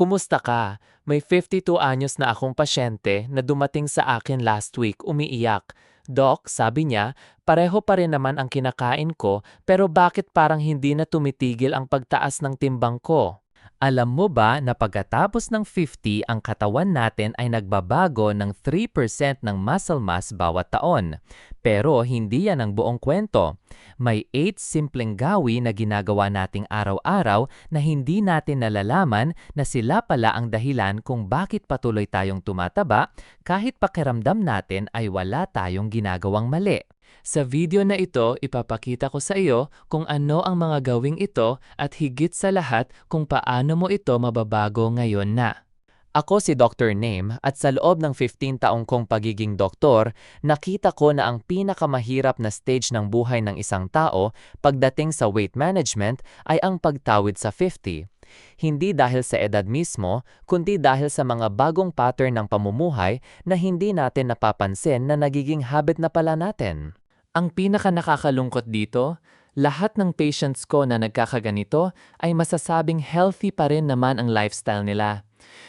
Kumusta ka? May 52 anyos na akong pasyente na dumating sa akin last week umiiyak. Doc, sabi niya, pareho pa rin naman ang kinakain ko pero bakit parang hindi na tumitigil ang pagtaas ng timbang ko? Alam mo ba na pagkatapos ng 50 ang katawan natin ay nagbabago ng 3% ng muscle mass bawat taon? Pero hindi yan ang buong kwento. May 8 simpleng gawi na ginagawa nating araw-araw na hindi natin nalalaman na sila pala ang dahilan kung bakit patuloy tayong tumataba kahit pakiramdam natin ay wala tayong ginagawang mali. Sa video na ito, ipapakita ko sa iyo kung ano ang mga gawing ito at higit sa lahat kung paano mo ito mababago ngayon na. Ako si Dr. Name at sa loob ng 15 taong kong pagiging doktor, nakita ko na ang pinakamahirap na stage ng buhay ng isang tao pagdating sa weight management ay ang pagtawid sa 50. Hindi dahil sa edad mismo, kundi dahil sa mga bagong pattern ng pamumuhay na hindi natin napapansin na nagiging habit na pala natin. Ang pinaka nakakalungkot dito, lahat ng patients ko na nagkakaganito ay masasabing healthy pa rin naman ang lifestyle nila.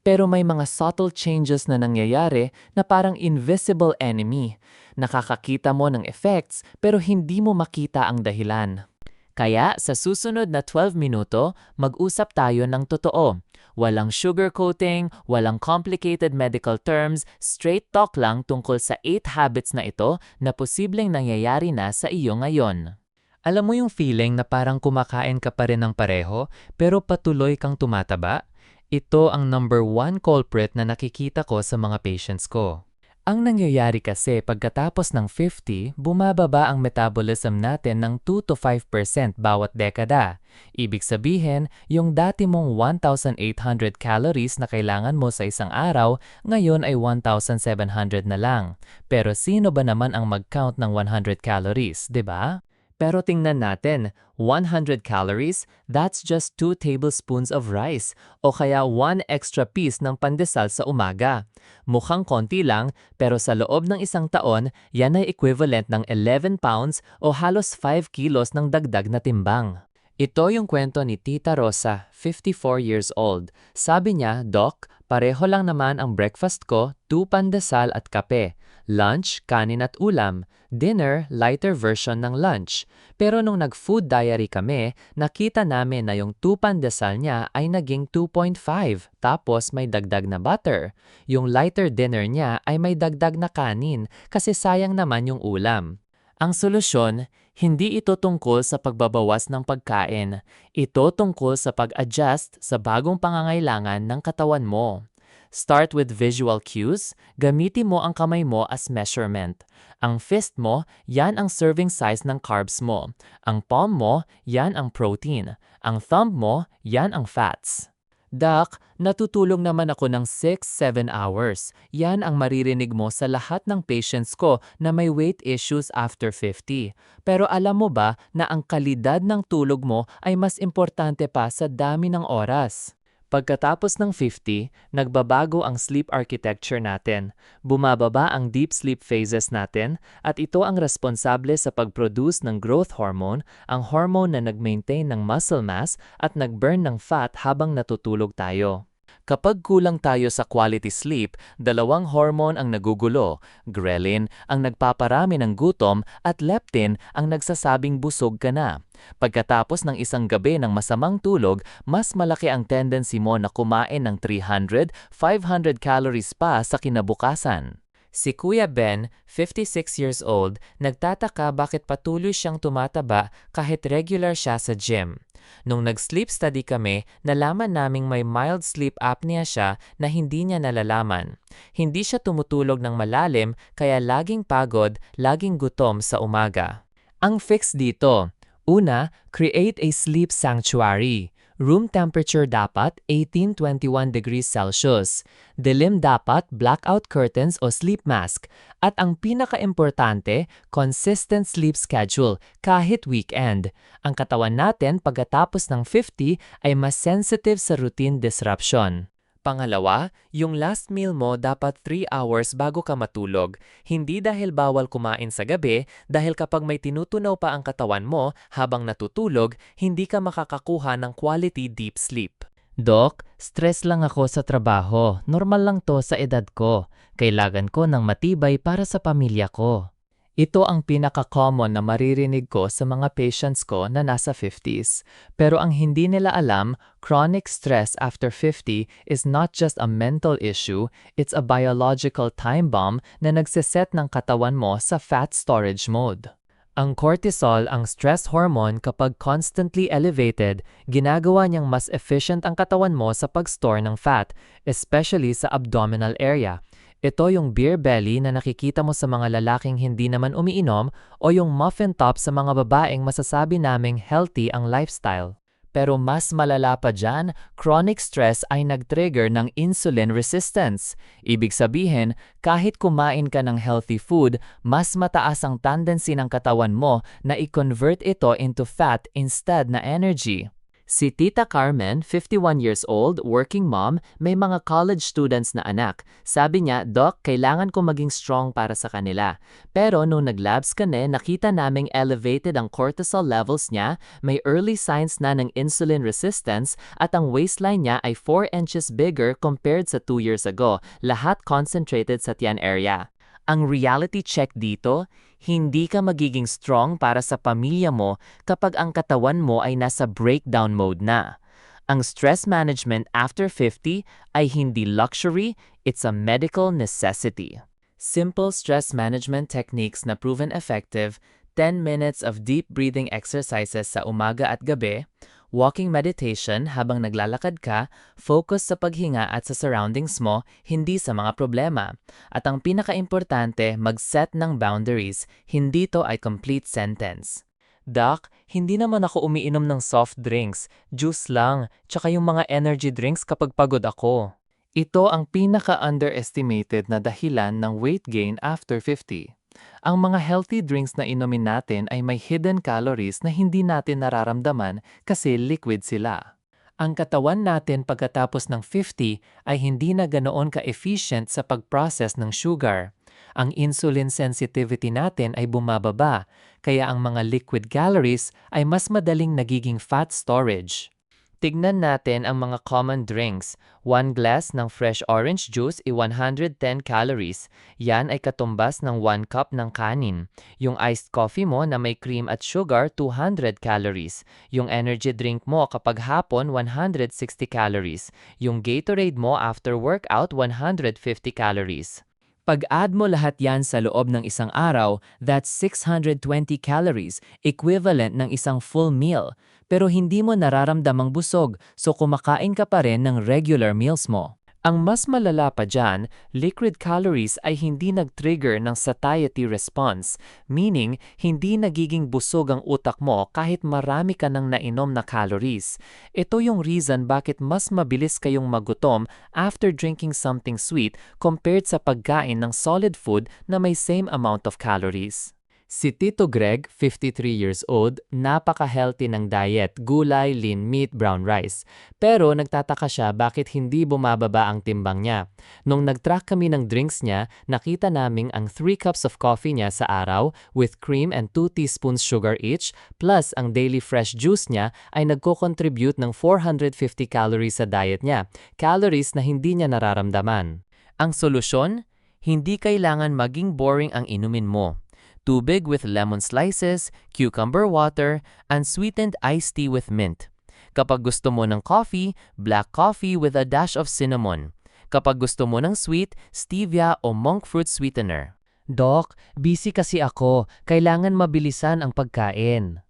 Pero may mga subtle changes na nangyayari na parang invisible enemy. Nakakakita mo ng effects pero hindi mo makita ang dahilan. Kaya sa susunod na 12 minuto, mag-usap tayo ng totoo. Walang sugarcoating, walang complicated medical terms, straight talk lang tungkol sa 8 habits na ito na posibleng nangyayari na sa iyo ngayon. Alam mo yung feeling na parang kumakain ka pa rin ng pareho pero patuloy kang tumataba? Ito ang number one culprit na nakikita ko sa mga patients ko. Ang nangyayari kasi pagkatapos ng 50, bumababa ang metabolism natin ng 2 to 5% bawat dekada. Ibig sabihin, yung dati mong 1,800 calories na kailangan mo sa isang araw, ngayon ay 1,700 na lang. Pero sino ba naman ang mag-count ng 100 calories, 'di ba? Pero tingnan natin, 100 calories, that's just 2 tablespoons of rice o kaya 1 extra piece ng pandesal sa umaga. Mukhang konti lang, pero sa loob ng isang taon, yan ay equivalent ng 11 pounds o halos 5 kilos ng dagdag na timbang. Ito yung kwento ni Tita Rosa, 54 years old. Sabi niya, Doc, pareho lang naman ang breakfast ko, 2 pandesal at kape. Lunch, kanin at ulam. Dinner, lighter version ng lunch. Pero nung nag-food diary kami, nakita namin na yung 2 pandesal niya ay naging 2.5 tapos may dagdag na butter. Yung lighter dinner niya ay may dagdag na kanin kasi sayang naman yung ulam. Ang solusyon, hindi ito tungkol sa pagbabawas ng pagkain. Ito tungkol sa pag-adjust sa bagong pangangailangan ng katawan mo. Start with visual cues. Gamitin mo ang kamay mo as measurement. Ang fist mo, yan ang serving size ng carbs mo. Ang palm mo, yan ang protein. Ang thumb mo, yan ang fats. Doc, natutulog naman ako ng 6-7 hours. Yan ang maririnig mo sa lahat ng patients ko na may weight issues after 50. Pero alam mo ba na ang kalidad ng tulog mo ay mas importante pa sa dami ng oras? Pagkatapos ng 50, nagbabago ang sleep architecture natin. Bumababa ang deep sleep phases natin at ito ang responsable sa pag-produce ng growth hormone, ang hormone na nag-maintain ng muscle mass at nag-burn ng fat habang natutulog tayo. Kapag kulang tayo sa quality sleep, dalawang hormone ang nagugulo. Ghrelin ang nagpaparami ng gutom at leptin ang nagsasabing busog ka na. Pagkatapos ng isang gabi ng masamang tulog, mas malaki ang tendency mo na kumain ng 300, 500 calories pa sa kinabukasan. Si Kuya Ben, 56 years old, nagtataka bakit patuloy siyang tumataba kahit regular siya sa gym. Nung nag-sleep study kami, nalaman naming may mild sleep apnea siya na hindi niya nalalaman. Hindi siya tumutulog ng malalim kaya laging pagod, laging gutom sa umaga. Ang fix dito, una, create a sleep sanctuary. Room temperature dapat 18-21 degrees Celsius. Dilim dapat blackout curtains o sleep mask. At ang pinaka-importante, consistent sleep schedule kahit weekend. Ang katawan natin pagkatapos ng 50 ay mas sensitive sa routine disruption. Pangalawa, yung last meal mo dapat 3 hours bago ka matulog. Hindi dahil bawal kumain sa gabi, dahil kapag may tinutunaw pa ang katawan mo habang natutulog, hindi ka makakakuha ng quality deep sleep. Dok, stress lang ako sa trabaho. Normal lang to sa edad ko. Kailangan ko ng matibay para sa pamilya ko. Ito ang pinaka-common na maririnig ko sa mga patients ko na nasa 50s. Pero ang hindi nila alam, chronic stress after 50 is not just a mental issue, it's a biological time bomb na nagsiset ng katawan mo sa fat storage mode. Ang cortisol, ang stress hormone kapag constantly elevated, ginagawa niyang mas efficient ang katawan mo sa pag-store ng fat, especially sa abdominal area. Ito yung beer belly na nakikita mo sa mga lalaking hindi naman umiinom o yung muffin top sa mga babaeng masasabi naming healthy ang lifestyle. Pero mas malala pa dyan, chronic stress ay nag-trigger ng insulin resistance. Ibig sabihin, kahit kumain ka ng healthy food, mas mataas ang tendency ng katawan mo na i-convert ito into fat instead na energy. Si Tita Carmen, 51 years old, working mom, may mga college students na anak. Sabi niya, Doc, kailangan ko maging strong para sa kanila. Pero nung nag-labs kami, nakita naming elevated ang cortisol levels niya, may early signs na ng insulin resistance, at ang waistline niya ay 4 inches bigger compared sa 2 years ago, lahat concentrated sa tiyan area. Ang reality check dito, hindi ka magiging strong para sa pamilya mo kapag ang katawan mo ay nasa breakdown mode na. Ang stress management after 50 ay hindi luxury, it's a medical necessity. Simple stress management techniques na proven effective, 10 minutes of deep breathing exercises sa umaga at gabi, walking meditation habang naglalakad ka, focus sa paghinga at sa surroundings mo, hindi sa mga problema. At ang pinaka-importante, mag-set ng boundaries, hindi to ay complete sentence. Doc, hindi naman ako umiinom ng soft drinks, juice lang, tsaka yung mga energy drinks kapag pagod ako. Ito ang pinaka-underestimated na dahilan ng weight gain after 50. Ang mga healthy drinks na inumin natin ay may hidden calories na hindi natin nararamdaman kasi liquid sila. Ang katawan natin pagkatapos ng 50 ay hindi na ganoon ka-efficient sa pag-process ng sugar. Ang insulin sensitivity natin ay bumababa, kaya ang mga liquid calories ay mas madaling nagiging fat storage. Tignan natin ang mga common drinks. One glass ng fresh orange juice ay 110 calories. Yan ay katumbas ng 1 cup ng kanin. Yung iced coffee mo na may cream at sugar, 200 calories. Yung energy drink mo kapag hapon, 160 calories. Yung Gatorade mo after workout, 150 calories. Pag-add mo lahat yan sa loob ng isang araw, that's 620 calories, equivalent ng isang full meal. Pero hindi mo nararamdamang busog, so kumakain ka pa rin ng regular meals mo. Ang mas malala pa dyan, liquid calories ay hindi nag-trigger ng satiety response, meaning hindi nagiging busog ang utak mo kahit marami ka ng nainom na calories. Ito yung reason bakit mas mabilis kayong magutom after drinking something sweet compared sa pagkain ng solid food na may same amount of calories. Si Tito Greg, 53 years old, napaka-healthy ng diet, gulay, lean meat, brown rice. Pero nagtataka siya bakit hindi bumababa ang timbang niya. Nung nag-track kami ng drinks niya, nakita naming ang 3 cups of coffee niya sa araw with cream and 2 teaspoons sugar each, plus ang daily fresh juice niya ay nagko-contribute ng 450 calories sa diet niya, calories na hindi niya nararamdaman. Ang solusyon? Hindi kailangan maging boring ang inumin mo tubig with lemon slices, cucumber water, and sweetened iced tea with mint. Kapag gusto mo ng coffee, black coffee with a dash of cinnamon. Kapag gusto mo ng sweet, stevia o monk fruit sweetener. Doc, busy kasi ako. Kailangan mabilisan ang pagkain.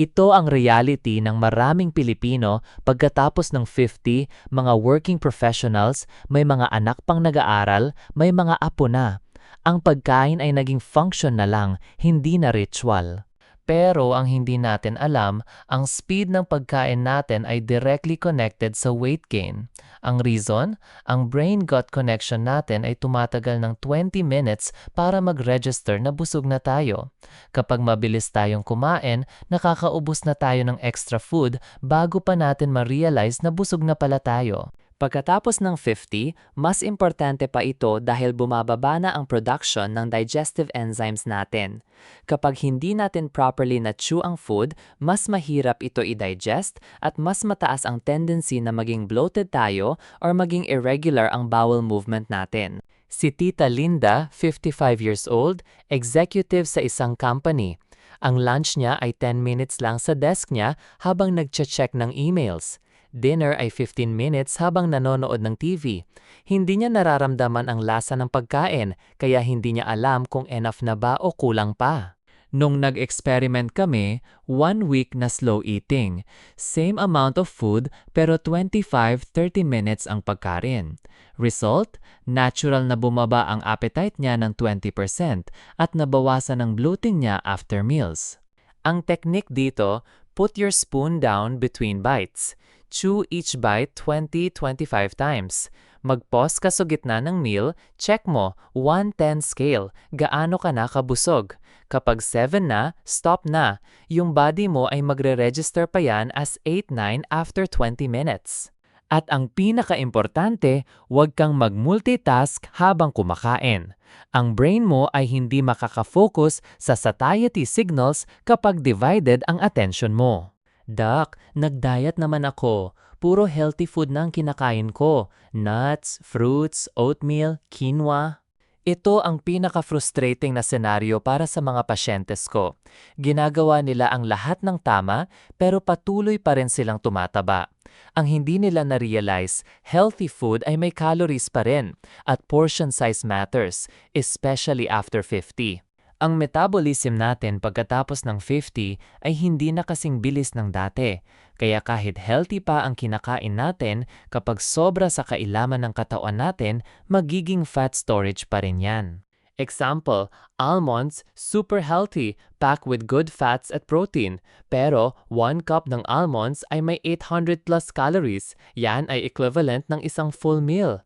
Ito ang reality ng maraming Pilipino pagkatapos ng 50, mga working professionals, may mga anak pang nag-aaral, may mga apo na. Ang pagkain ay naging function na lang, hindi na ritual. Pero ang hindi natin alam, ang speed ng pagkain natin ay directly connected sa weight gain. Ang reason, ang brain-gut connection natin ay tumatagal ng 20 minutes para mag-register na busog na tayo. Kapag mabilis tayong kumain, nakakaubos na tayo ng extra food bago pa natin ma-realize na busog na pala tayo. Pagkatapos ng 50, mas importante pa ito dahil bumababa na ang production ng digestive enzymes natin. Kapag hindi natin properly na-chew ang food, mas mahirap ito i-digest at mas mataas ang tendency na maging bloated tayo or maging irregular ang bowel movement natin. Si Tita Linda, 55 years old, executive sa isang company. Ang lunch niya ay 10 minutes lang sa desk niya habang nagche-check ng emails. Dinner ay 15 minutes habang nanonood ng TV. Hindi niya nararamdaman ang lasa ng pagkain, kaya hindi niya alam kung enough na ba o kulang pa. Nung nag-experiment kami, one week na slow eating. Same amount of food pero 25-30 minutes ang pagkain. Result, natural na bumaba ang appetite niya ng 20% at nabawasan ang bloating niya after meals. Ang technique dito, put your spoon down between bites. Chew each bite 20-25 times. Mag-pause ka sa gitna ng meal, check mo, 1-10 scale, gaano ka na kabusog. Kapag 7 na, stop na. Yung body mo ay magre-register pa yan as 8-9 after 20 minutes. At ang pinaka-importante, huwag kang mag-multitask habang kumakain. Ang brain mo ay hindi makaka-focus sa satiety signals kapag divided ang attention mo. Doc, nag-diet naman ako. Puro healthy food na ang kinakain ko. Nuts, fruits, oatmeal, quinoa. Ito ang pinaka-frustrating na senaryo para sa mga pasyentes ko. Ginagawa nila ang lahat ng tama pero patuloy pa rin silang tumataba. Ang hindi nila na-realize, healthy food ay may calories pa rin at portion size matters, especially after 50. Ang metabolism natin pagkatapos ng 50 ay hindi na kasing bilis ng dati, kaya kahit healthy pa ang kinakain natin, kapag sobra sa kailaman ng katawan natin, magiging fat storage pa rin yan. Example, almonds, super healthy, packed with good fats at protein. Pero, 1 cup ng almonds ay may 800 plus calories. Yan ay equivalent ng isang full meal.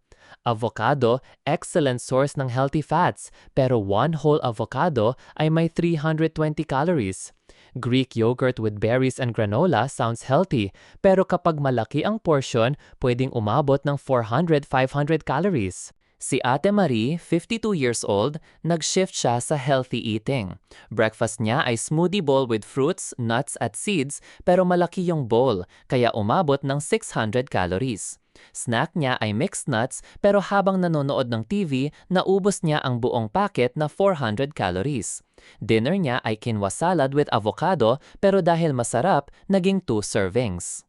Avocado, excellent source ng healthy fats, pero one whole avocado ay may 320 calories. Greek yogurt with berries and granola sounds healthy, pero kapag malaki ang portion, pwedeng umabot ng 400-500 calories. Si Ate Marie, 52 years old, nag-shift siya sa healthy eating. Breakfast niya ay smoothie bowl with fruits, nuts at seeds pero malaki yung bowl, kaya umabot ng 600 calories. Snack niya ay mixed nuts pero habang nanonood ng TV, naubos niya ang buong packet na 400 calories. Dinner niya ay quinoa salad with avocado pero dahil masarap, naging 2 servings.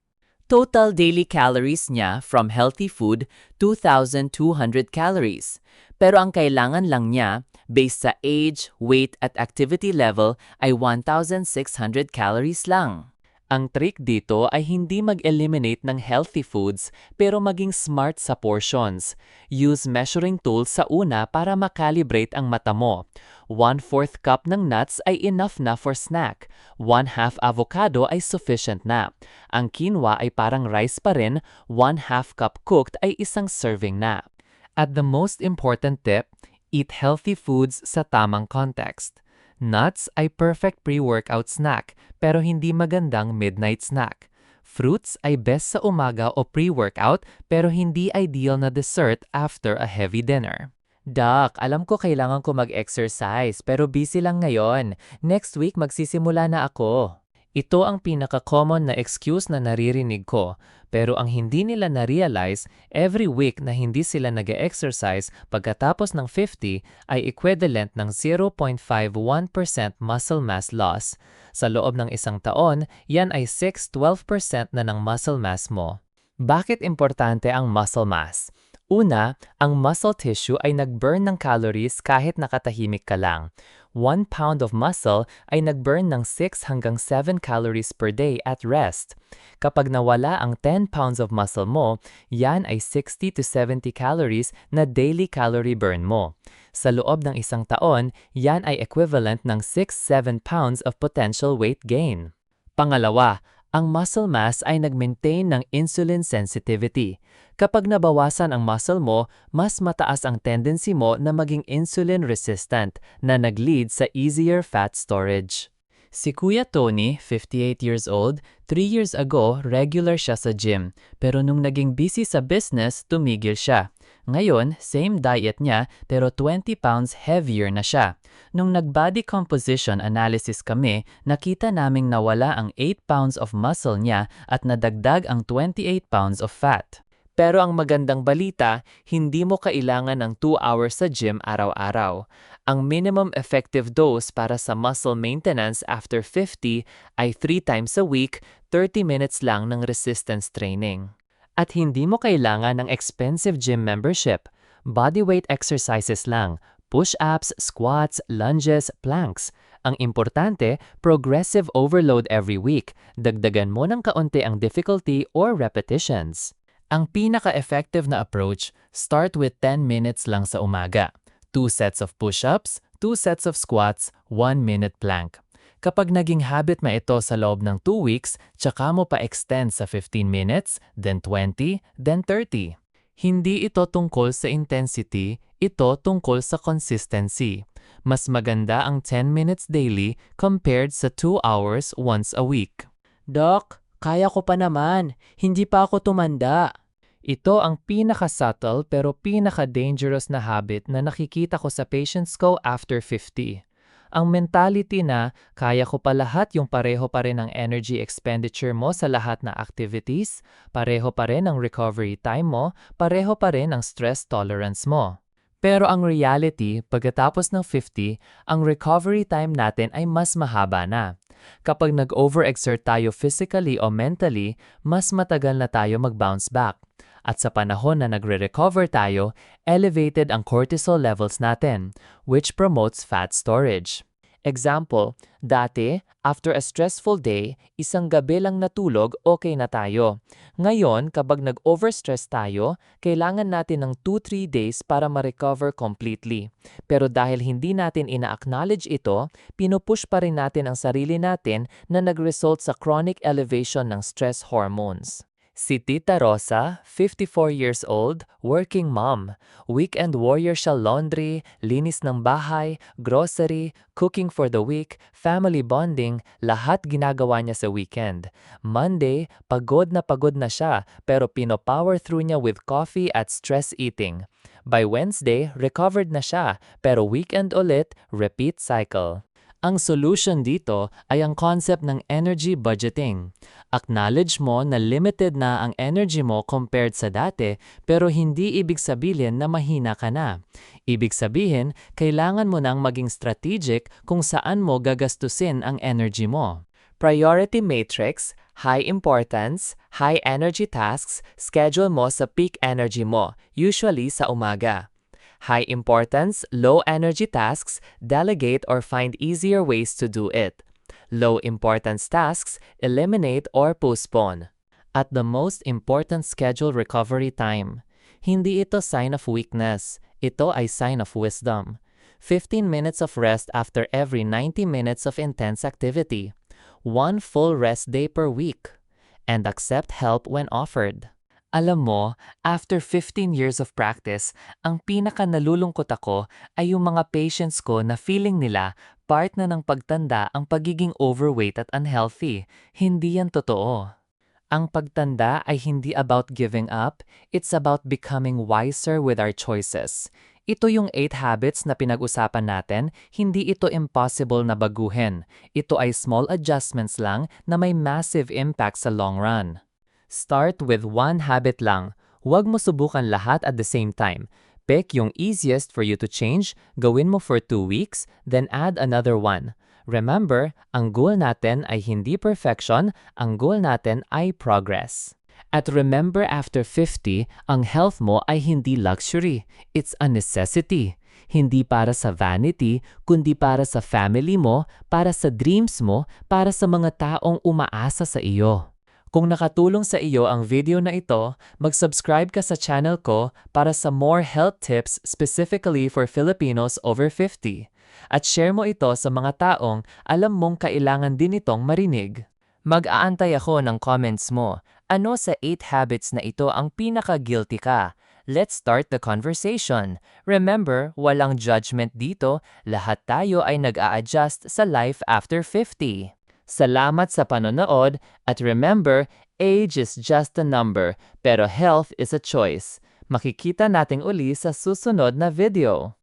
Total daily calories niya from healthy food, 2,200 calories. Pero ang kailangan lang niya, based sa age, weight at activity level, ay 1,600 calories lang. Ang trick dito ay hindi mag-eliminate ng healthy foods pero maging smart sa portions. Use measuring tools sa una para makalibrate ang mata mo. 1-4 cup ng nuts ay enough na for snack. 1 half avocado ay sufficient na. Ang quinoa ay parang rice pa rin, 1 half cup cooked ay isang serving na. At the most important tip, eat healthy foods sa tamang context. Nuts ay perfect pre-workout snack pero hindi magandang midnight snack. Fruits ay best sa umaga o pre-workout pero hindi ideal na dessert after a heavy dinner. Doc, alam ko kailangan ko mag-exercise pero busy lang ngayon. Next week magsisimula na ako. Ito ang pinaka-common na excuse na naririnig ko, pero ang hindi nila na-realize, every week na hindi sila nag exercise pagkatapos ng 50 ay equivalent ng 0.51% muscle mass loss. Sa loob ng isang taon, yan ay 6-12% na ng muscle mass mo. Bakit importante ang muscle mass? Una, ang muscle tissue ay nag-burn ng calories kahit nakatahimik ka lang. 1 pound of muscle ay nag-burn ng 6 hanggang 7 calories per day at rest. Kapag nawala ang 10 pounds of muscle mo, yan ay 60 to 70 calories na daily calorie burn mo. Sa loob ng isang taon, yan ay equivalent ng 6-7 pounds of potential weight gain. Pangalawa, ang muscle mass ay nag-maintain ng insulin sensitivity. Kapag nabawasan ang muscle mo, mas mataas ang tendency mo na maging insulin resistant na nag-lead sa easier fat storage. Si Kuya Tony, 58 years old, 3 years ago, regular siya sa gym. Pero nung naging busy sa business, tumigil siya. Ngayon, same diet niya pero 20 pounds heavier na siya. Nung nag-body composition analysis kami, nakita naming nawala ang 8 pounds of muscle niya at nadagdag ang 28 pounds of fat. Pero ang magandang balita, hindi mo kailangan ng 2 hours sa gym araw-araw. Ang minimum effective dose para sa muscle maintenance after 50 ay 3 times a week, 30 minutes lang ng resistance training. At hindi mo kailangan ng expensive gym membership. Bodyweight exercises lang, push-ups, squats, lunges, planks. Ang importante, progressive overload every week. Dagdagan mo ng kaunti ang difficulty or repetitions. Ang pinaka-effective na approach, start with 10 minutes lang sa umaga. 2 sets of push-ups, 2 sets of squats, 1 minute plank. Kapag naging habit mo ito sa loob ng 2 weeks, tsaka mo pa extend sa 15 minutes, then 20, then 30. Hindi ito tungkol sa intensity, ito tungkol sa consistency. Mas maganda ang 10 minutes daily compared sa 2 hours once a week. Doc, kaya ko pa naman. Hindi pa ako tumanda. Ito ang pinaka-subtle pero pinaka-dangerous na habit na nakikita ko sa patients ko after 50. Ang mentality na kaya ko pa lahat yung pareho pa rin ang energy expenditure mo sa lahat na activities, pareho pa rin ang recovery time mo, pareho pa rin ang stress tolerance mo. Pero ang reality, pagkatapos ng 50, ang recovery time natin ay mas mahaba na. Kapag nag-overexert tayo physically o mentally, mas matagal na tayo mag-bounce back. At sa panahon na nagre-recover tayo, elevated ang cortisol levels natin, which promotes fat storage. Example, dati, after a stressful day, isang gabi lang natulog, okay na tayo. Ngayon, kapag nag-overstress tayo, kailangan natin ng 2-3 days para ma-recover completely. Pero dahil hindi natin ina-acknowledge ito, pinupush pa rin natin ang sarili natin na nag-result sa chronic elevation ng stress hormones. Si Tita Rosa, 54 years old, working mom. Weekend warrior siya laundry, linis ng bahay, grocery, cooking for the week, family bonding, lahat ginagawa niya sa weekend. Monday, pagod na pagod na siya pero pino-power through niya with coffee at stress eating. By Wednesday, recovered na siya pero weekend ulit, repeat cycle. Ang solution dito ay ang concept ng energy budgeting. Acknowledge mo na limited na ang energy mo compared sa dati pero hindi ibig sabihin na mahina ka na. Ibig sabihin, kailangan mo nang maging strategic kung saan mo gagastusin ang energy mo. Priority matrix, high importance, high energy tasks, schedule mo sa peak energy mo, usually sa umaga. High importance, low energy tasks, delegate or find easier ways to do it. Low importance tasks, eliminate or postpone. At the most important schedule recovery time. Hindi ito sign of weakness, ito ay sign of wisdom. 15 minutes of rest after every 90 minutes of intense activity. One full rest day per week. And accept help when offered. Alam mo, after 15 years of practice, ang pinaka nalulungkot ako ay yung mga patients ko na feeling nila part na ng pagtanda ang pagiging overweight at unhealthy. Hindi yan totoo. Ang pagtanda ay hindi about giving up, it's about becoming wiser with our choices. Ito yung 8 habits na pinag-usapan natin, hindi ito impossible na baguhin. Ito ay small adjustments lang na may massive impact sa long run. Start with one habit lang. Huwag mo subukan lahat at the same time. Pick yung easiest for you to change, gawin mo for 2 weeks, then add another one. Remember, ang goal natin ay hindi perfection, ang goal natin ay progress. At remember after 50, ang health mo ay hindi luxury, it's a necessity. Hindi para sa vanity, kundi para sa family mo, para sa dreams mo, para sa mga taong umaasa sa iyo. Kung nakatulong sa iyo ang video na ito, mag-subscribe ka sa channel ko para sa more health tips specifically for Filipinos over 50. At share mo ito sa mga taong alam mong kailangan din itong marinig. Mag-aantay ako ng comments mo. Ano sa 8 habits na ito ang pinaka-guilty ka? Let's start the conversation. Remember, walang judgment dito, lahat tayo ay nag-a-adjust sa life after 50. Salamat sa panonood at remember, age is just a number, pero health is a choice. Makikita nating uli sa susunod na video.